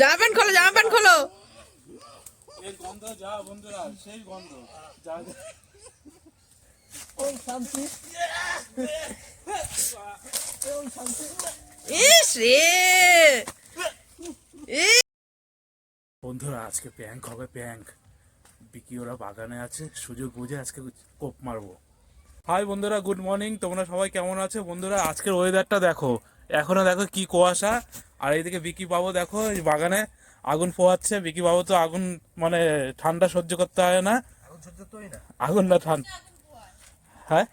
জামা প্যান্ট খোলো, জামা প্যান্ট খোলো। বন্ধুরা ইস রে। বন্ধুরা, আজকে প্যাঙ্ক হবে প্যাঙ্ক বিকি ওরা বাগানে আছে, সুযোগ বুঝে আজকে কোপ মারবো। হাই বন্ধুরা গুড মর্নিং তোমরা সবাই কেমন আছো? বন্ধুরা, আজকের ওয়েদারটা দেখো। এখনও দেখো কি কুয়াশা। আর এইদিকে বিকি বাবু দেখো এই বাগানে আগুন পোয়াচ্ছে বিকি বাবু তো আগুন মানে ঠান্ডা সহ্য করতে হয় না। আগুন না। ঠান্ডা হ্যাঁ?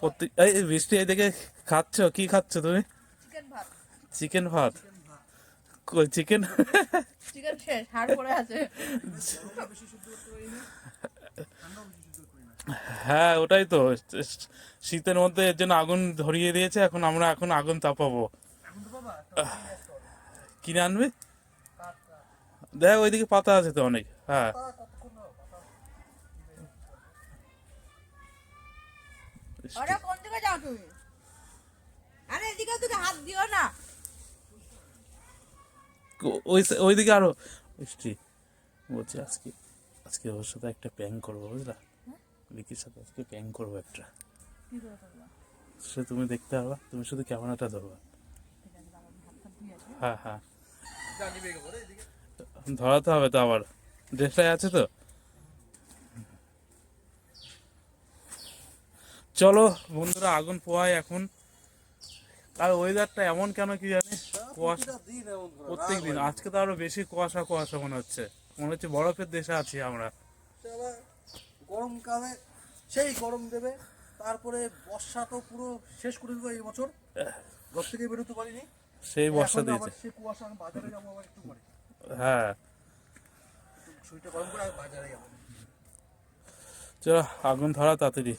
প্রত্যেক এই এই বৃষ্টি এদিকে খাচ্ছ? কি খাচ্ছ তুমি? চিকেন ভাত। চিকেন চিকেন শেষ হাড় পড়ে আছে। হ্যাঁ ওটাই তো। শীতের মধ্যে এর জন্য আগুন ধরিয়ে দিয়েছে এখন আমরা এখন আগুন তাপাবো। কিনে আনবি? দেখ ওইদিকে পাতা আছে তো অনেক হ্যাঁ। ওইদিকে আরও। বৃষ্টি বলছি আজকে আজকে ওর সাথে একটা প্যাং করব বুঝলা? বিকির সাথে আজকে প্যাং করব একটা। সে তুমি দেখতে পাবা তুমি শুধু ক্যামেরাটা ধরবা হ্যাঁ হ্যাঁ। ধরাতে হবে তো আবার। ড্রেসটাই আছে তো? চলো বন্ধুরা আগুন পোয়াই এখন। আর ওয়েদারটা এমন কেন কি জানি? কুয়াশা প্রত্যেক দিন। আজকে তো আরও বেশি কুয়াশা কুয়াশা মনে হচ্ছে। মনে হচ্ছে বরফের দেশে আছি আমরা। গরমকালে সেই গরম দেবে। তারপরে বর্ষা তো পুরো শেষ করে দেবো এই বছর। ঘর থেকে বেরোতে পারিনি। সেই বর্ষা দিয়েছে। সেই কুয়াশা আমি বাজারে যাব আবার একটু পরে। হ্যাঁ। শরীরটা গরম করে বাজারে যাব। চলো আগুন ধরা তাড়াতাড়ি।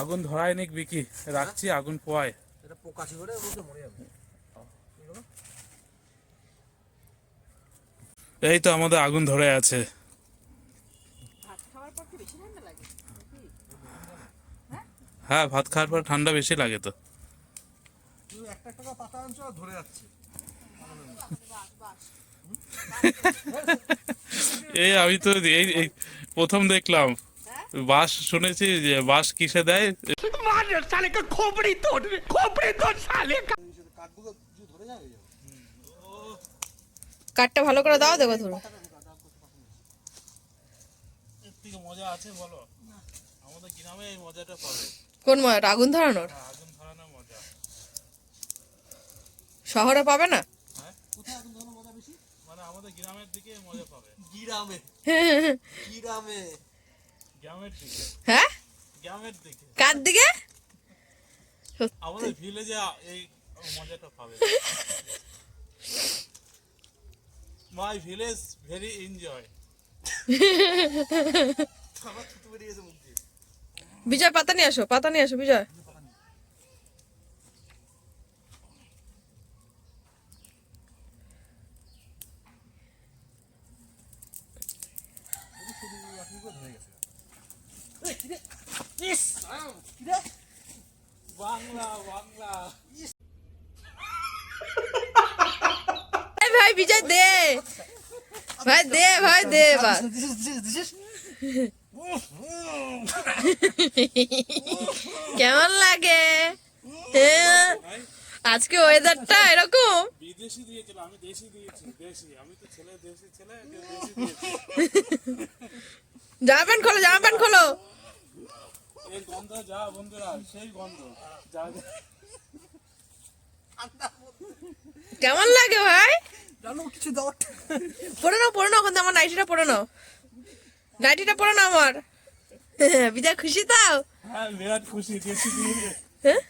আগুন ধরায় নিক বিকি রাখছি আগুন পোয়ায়। এটা পোকা ছিল রে ওগুলো মরে যাবে। এই তো আমাদের আগুন ধরে আছে ভাত খাওয়ার পর কি বেশি ঠান্ডা লাগে হ্যাঁ ভাত খাওয়ার পর ঠান্ডা বেশি লাগে তো। তুমি একটা টাকা পাতা আনছো আর ধরে যাচ্ছে এই আমি তো এই প্রথম দেখলাম। বাস শুনেছি যে বাস কিসে দেয়? ধরে যায়? হয়ে কাঠটা ভালো করে দাও দেখো থেকে মজা আছে বলো? আমাদের গ্রামে এই মজাটা পাবে। কোন মজাটা আগুন ধরানোর? আগুন ধরানোর শহরে পাবে না? কোথায় এখন ধরো মজা বেশি? মানে আমাদের গ্রামের দিকে মজা পাবে। গিরামে। গিরামে। গ্রামের দিকে। হ্যাঁ? কার দিকে? আমাদের ভিলেজে এই মজাটা পাবে। মাই ভিলেজ ভেরি এনজয় আমার থুতু বেরিয়েছে মুখ দিয়ে। বিজয়, পাতা নিয়ে আসো, পাতা নিয়ে আসো, বিজয়। ভাই, বিজয় দে। ভাই দে ভাই দে, বাস। কেমন লাগে? হ্যাঁ, আজকে ওয়েদারটা এরকম? বিদেশি দিয়েছিল আমি দেশি দিয়েছি দেশি। আমি তো ছেলে দেশি ছেলে একে দেশি দিয়েছি? জামা প্যান্ট খোলো জামা প্যান্ট খোলো। এই গন্ধ যা বন্ধুরা সেই গন্ধ। যা কেমন লাগে ভাই? জানো কিছু পরে নাও পরে নাও ওখান থেকে আমার নাইটিটা পরে নাও। নাইটিটা পরে না আমার। বিজয় খুশি তাও হ্যাঁ বিরাট খুশি হ্যাঁ?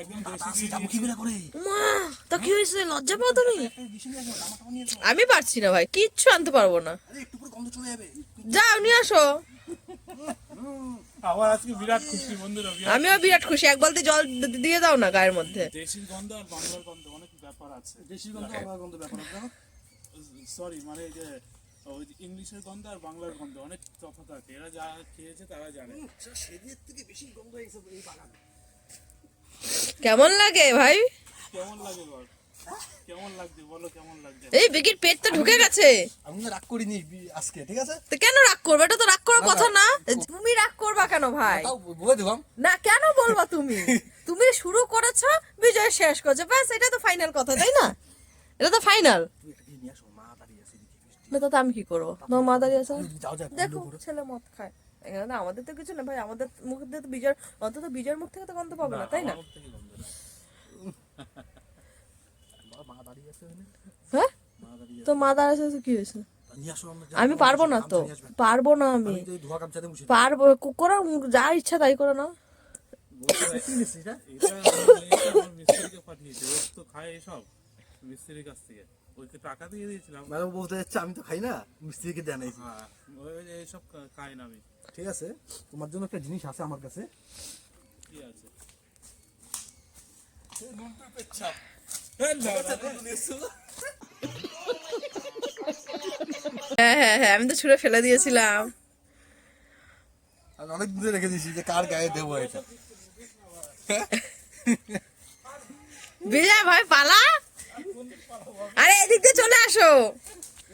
একদম দেশি কি বেলা করে মা তা কি হয়েছে? লজ্জা পাও তুমি? আমি পারছি না ভাই কিচ্ছু আনতে পারব না। আরে একটু করে গন্ধ চলে যাবে। যাও নিয়ে আসো। আমার আজকে বিরাট খুশি বন্ধুরা আমিও বিরাট খুশি এক বালতি জল দিয়ে দাও না গায়ের মধ্যে। দেশির গন্ধ আর বাংলার গন্ধ অনেক ব্যাপার আছে। দেশি গন্ধ আমার গন্ধ ব্যাপার আছে সরি মানে যে ওই ইংলিশের গন্ধ আর বাংলার গন্ধ অনেক তফাৎ আছে। এরা যা খেয়েছে তারা জানে। সেদিনের থেকে বেশি গন্ধ এই বাগানে। কেমন লাগে ভাই? কেমন লাগে বল? কেমন লাগছে? বলো কেমন লাগছে? এই বিকির পেট তো ঢুকে গেছে। আমি রাগ করিনি আজকে ঠিক আছে? তো কেন রাগ করবে? এটা তো রাগ করার কথা না। তুমি রাগ করবা কেন ভাই? বলে দিলাম। না কেন বলবা তুমি? তুমি শুরু করেছ বিজয় শেষ করছ। ব্যাস এটা তো ফাইনাল কথা তাই না? এটা তো ফাইনাল তুই এটা নিয়ে আসো মা দাঁড়িয়ে আছে এদিকে। না তো আমি কি করব? তোমার মা দাঁড়িয়ে আছে যাও যাও দেখো ছেলে মদ খায়। এখানে আমাদের তো কিছু না ভাই আমাদের মুখ দিয়ে তো বিজয় অন্তত বিজয়ের মুখ থেকে তো গন্ধ পাবে না তাই না। হ্যাঁ? তো মা দাঁড়িয়ে আছে কি হয়েছে? আমি পারব না তো পারব না আমি। পারব করো যা ইচ্ছা তাই করো না। মিস্ত্রিকে পাঠিয়েছে তো খায় এসব মিস্ত্রির কাছ থেকে। ওইকে টাকা দিয়ে দিয়েছিলাম। ম্যাডাম বলতে যাচ্ছে আমি তো খাই না মিস্ত্রিকে নাই। হ্যাঁ এইসব খাই না আমি। ঠিক আছে তোমার জন্য একটা জিনিস আছে আমার কাছে। কি আছে? হ্যাঁ হ্যাঁ হ্যাঁ আমি তো ছুঁড়ে ফেলে দিয়েছিলাম। আমি অনেক দিন রেখে দিয়েছি যে কার গায়ে দেবো এটা। বিজয় ভাই পালা। আরে এদিক দিয়ে চলে আসো।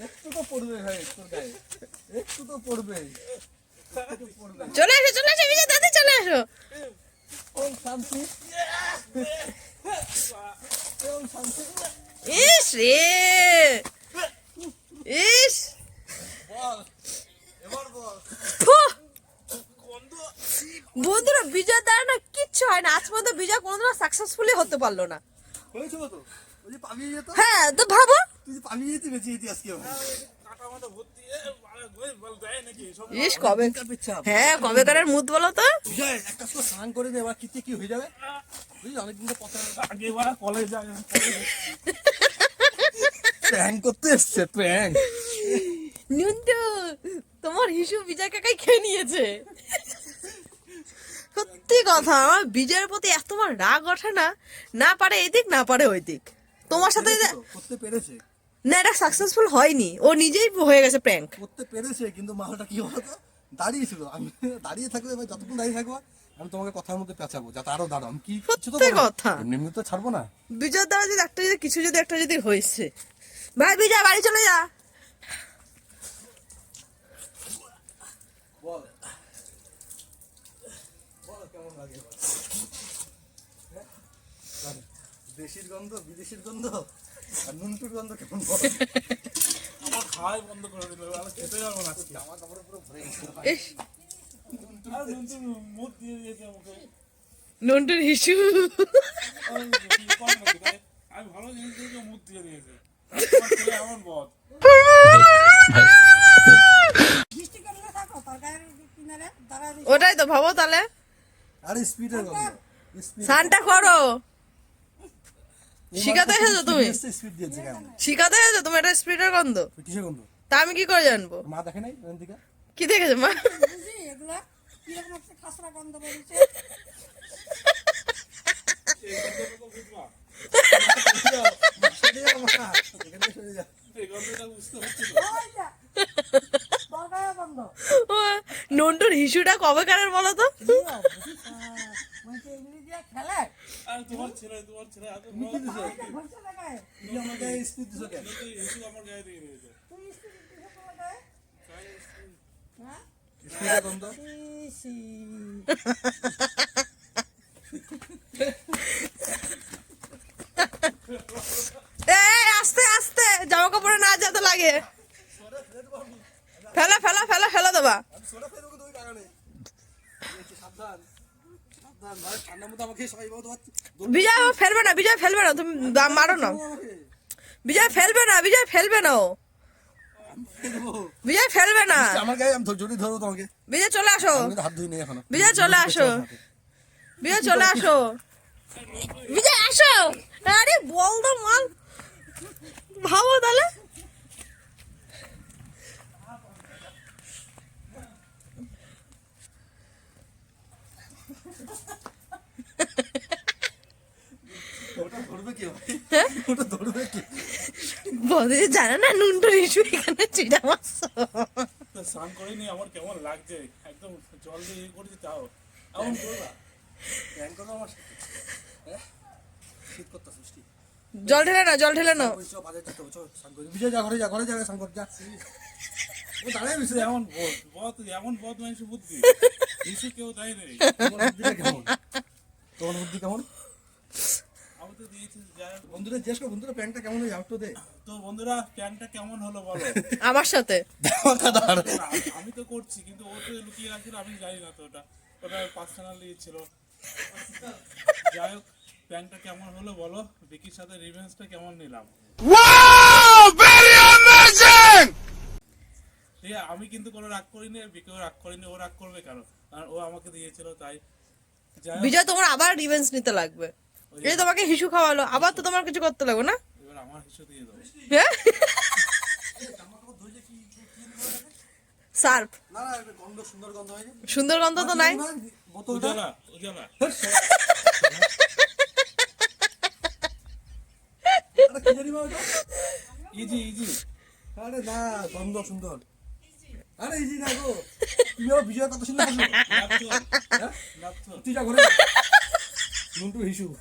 একটু তো পড়বে ভাই একটু গায়ে একটু তো পড়বে। চলে আসো চলে আসো বিজয় দাদি চলে আসো। ওম শান্তি। ওম শান্তি। ইস রে। ইস! বন্ধুরা বিজয় দ্বারা না কিচ্ছু হয় না। আজ পর্যন্ত বিজয় কোনোদিনও সাকসেসফুলি হতে পারল না। হয়েছিল তো হ্যাঁ তো ভাবো। ইস কবে হ্যাঁ মুদ বলো তো। বিজয় একটা স্নান করে দে এবার কিতে কি হয়ে যাবে? বুঝলি অনেকদিন তো আগে বাড়া কলেজ যায় প্র্যাঙ্ক করতে এসছে প্র্যাঙ্ক নুন্টু তোমার হিসু বিজয় কাকাই খেয়ে নিয়েছে। সত্যি কথা আমার বিজয়ের প্রতি এত রাগ ওঠে না। না পারে এদিক না পারে ওই দিক তোমার সাথে করতে পেরেছে। না এটা সাকসেসফুল হয়নি। ও নিজেই হয়ে গেছে প্র্যাঙ্ক করতে পেরেছে কিন্তু মালটা কি বলতো? দাঁড়িয়ে ছিল। আমি দাঁড়িয়ে থাকবে এবার যতক্ষণ দাঁড়িয়ে থাকব আমি তোমাকে কথার মধ্যে পেঁচাবো যাতে আরও দাঁড়াও। আমি কি কিছু তো সত্যি কথা। এমনি তো ছাড়বো না। বিজয়ের দ্বারা যদি একটা যদি কিছু যদি একটা যদি হয়েছে। ভাই বিজয় বাড়ি চলে যা। বল। বল কেমন লাগে এবার? হ্যাঁ? দেশির গন্ধ বিদেশির গন্ধ আর নুনটুর গন্ধ কেমন আমার খাওয়াই বন্ধ করে দিল আমি খেতে যাব না আজকে। আমার কাপড়ে পুরো ভরে নন্টুর হিসু। আমি ভালো জিনিস দিয়ে মুখ দিয়েছে। এমন বদ। ওটাই তো ভাবো তাহলে। আর স্পিডের গন্ধ সানটা করো। শিখাতে এসেছ তুমি? স্পিড দিয়েছে কেন শিখাতে এসেছ তুমি? এটা স্পিডের গন্ধ? কিসের গন্ধ? তা আমি কি করে জানব? মা দেখে নাই কি দেখেছ মা? এগুলা কীরকম একটা খাসরা গন্ধ বেরিয়েছে নন্টুর হিসুটা কবে কারের বলো তো? খেলে তোমার ছেলে তোমার ছেলে এত ঘষে লাগায়। তুমি আমার গায়ে স্পিড দিছো কেন? ইস্যু আমার গায়ে দিয়ে দিয়েছে। তুই স্ত্রী কিসে লাগায় হ্যাঁ? এই আস্তে আস্তে। জামা কাপড়ে না যেতে লাগে। ফেলা ফেলা ফেলা ফেলা দেবা। সাবধান। বিজয় ফেলবে না বিজয় ফেলবে না তুমি মারো না। বিজয় ফেলবে না বিজয় ফেলবে না ও। বিজয় ফেলবে না। আমার গায়ে আমি ধ- ধরো তোমাকে। বিজয় চলে আসো। হাত ধুই নেই এখন। বিজয় চলে আসো। বিজয় চলে আসো। বিজয় আসো আরে বল তো মাল ভাবো তাহলে ওটা ধরবে কি ভাই? হ্যাঁ? ওটা ধরবে কি বদে জানে না নুনটুর ইস্যু এখানে চিড়া তো স্নান করিনি আমার কেমন লাগছে? একদম জল দিয়ে ইয়ে করেছি তাও। এমন করবা প্যান করো আমার হ্যাঁ? শীত করতে সৃষ্টি জল ঢেলে না জল ঢেলে না। বিজয় যা ঘরে যা ঘরে যা স্নান কর যা। ও দাঁড়ায় রয়েছে এমন বদ বদ এমন বদ মানুষের বুদ্ধি। কিছু কেউ দেয় নেই। তোমার কেমন? তোমার বুদ্ধি কেমন আমি তো দিয়েছি যাই হোক। বন্ধুরা জিজ্ঞেস কর বন্ধুরা প্যান্টটা কেমন হয়ে যাও তো দে তো বন্ধুরা প্যান্টটা কেমন হলো বলো? আমার সাথে। আমি- আমি তো করছি কিন্তু ও তো লুকিয়ে রাখছিল আমি জানি না তো ওটা। ওটা পার্সোনালি ছিল। যাই হোক প্যান্টটা কেমন হলো বলো? বিকির সাথে রিভেন্সটা কেমন নিলাম? ঠিক আছে আমি কিন্তু কোনো রাগ করিনি বিকেও রাগ করিনি ও রাগ করবে কেন? কারণ ও আমাকে দিয়েছিল তাই। যাই বিজয় তোমার আবার রিভেন্স নিতে লাগবে। এই তোমাকে হিসু খাওয়ালো আবার তো তোমার কিছু করতে লাগবে না? এবার আমার হিসু দিয়ে দেবো হ্যাঁ? সার্ফ। না না এটা গন্ধ সুন্দর গন্ধ সুন্দর তো নাই? বোতলটা? উজালা উজালা। আরে কি জানি বাবা ওটা? Easy easy. আরে না গন্ধ সুন্দর। আরে ইজি না গো। তুমি আবার বিজয়ের কথা শুনে হাসো নাপথর হ্যাঁ? নাপথর তুই যা ঘরে Mundo Ju.